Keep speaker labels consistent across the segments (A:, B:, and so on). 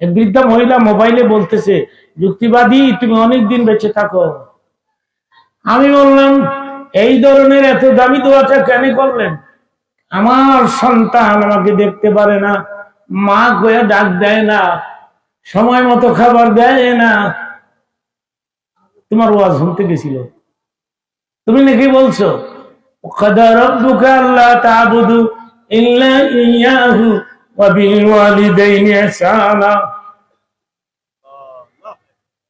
A: বৃদ্ধা মহিলা মোবাইলে বলতেছে, যুক্তিবাদী, তুমি অনেক দিন বেঁচে থাকো। আমি বললাম, এই ধরনের এত দামি দোয়াটা কেন করলেন? আমার সন্তান আমাকে দেখতে পারে না, মা গোয়া ডাক দেয় না, সময় মতো খাবার দেয় না। তোমার ওয়াজ শুনতে গেছিল। তুমি নাকি বলছো কাদা রব্বুকা আল্লাহ তাবুদু ইল্লা ইয়াহু।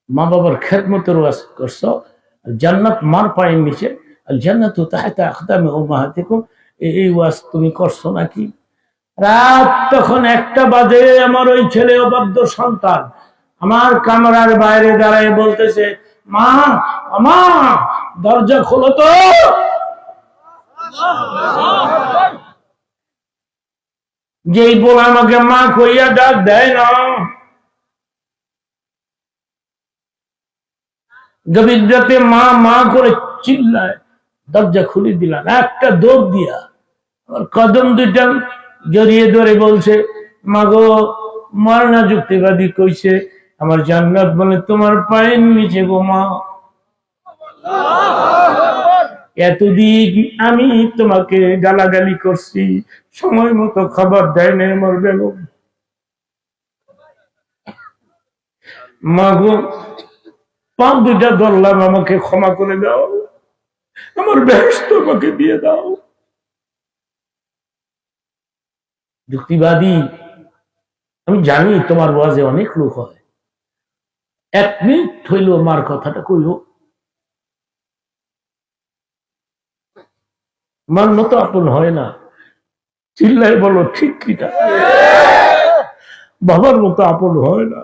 A: মা বাবার খেদমতের ওয়াজ করছ জান্নাত মার পায়ের নিচে আর জান্নাত তাহাতে আখদামে ও মাহাতিকুম এই ওয়াজ তুমি করছ নাকি? রাত তখন একটা বাজে আমার ওই ছেলে অবাধ্য সন্তান। আমার কামরার বাইরে দাঁড়ায় বলতেছে মা মা দরজা খোলো তো। যেই বল আমাকে মা কইয়া ডাক দেয় না গভীর মা মা করে চিল্লায় দরজা খুলে দিলাম একটা দৌড় দিয়া আমার কদম দুইটা জড়িয়ে ধরে বলছে মাগো মরনা যুক্তিবাদী কইছে আমার জান্নাত বলে তোমার পায়ের নিচে গো মা এতদিন আমি তোমাকে গালাগালি করছি। সময় মতো খাবার দেয় না আমার বেগম। মাগো দুটা ধরলাম, আমাকে ক্ষমা করে দাও। আমার ব্যস্ত আমাকে দিয়ে দাও। যুক্তিবাদী, আমি জানি তোমার ওয়াজে অনেক লোক হয়। এক মিনিট হইল মার কথাটা কইল। মার মতো আপন হয় না। চিল্লাই বলো, ঠিক কিটা বাবার মতো আপন হয় না।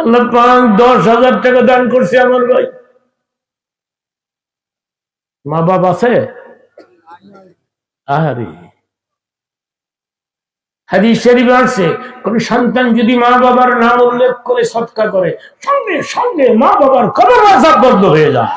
A: আল্লাহ পাক দশ হাজার টাকা দান করছে আমার ভাই। মা বাবা আছে? আহারে। হাদিস শরীফ আছে, কোন সন্তান যদি মা বাবার নাম উল্লেখ করে সৎকার করে, সঙ্গে সঙ্গে মা বাবার কবর আজাব বন্ধ হয়ে যায়।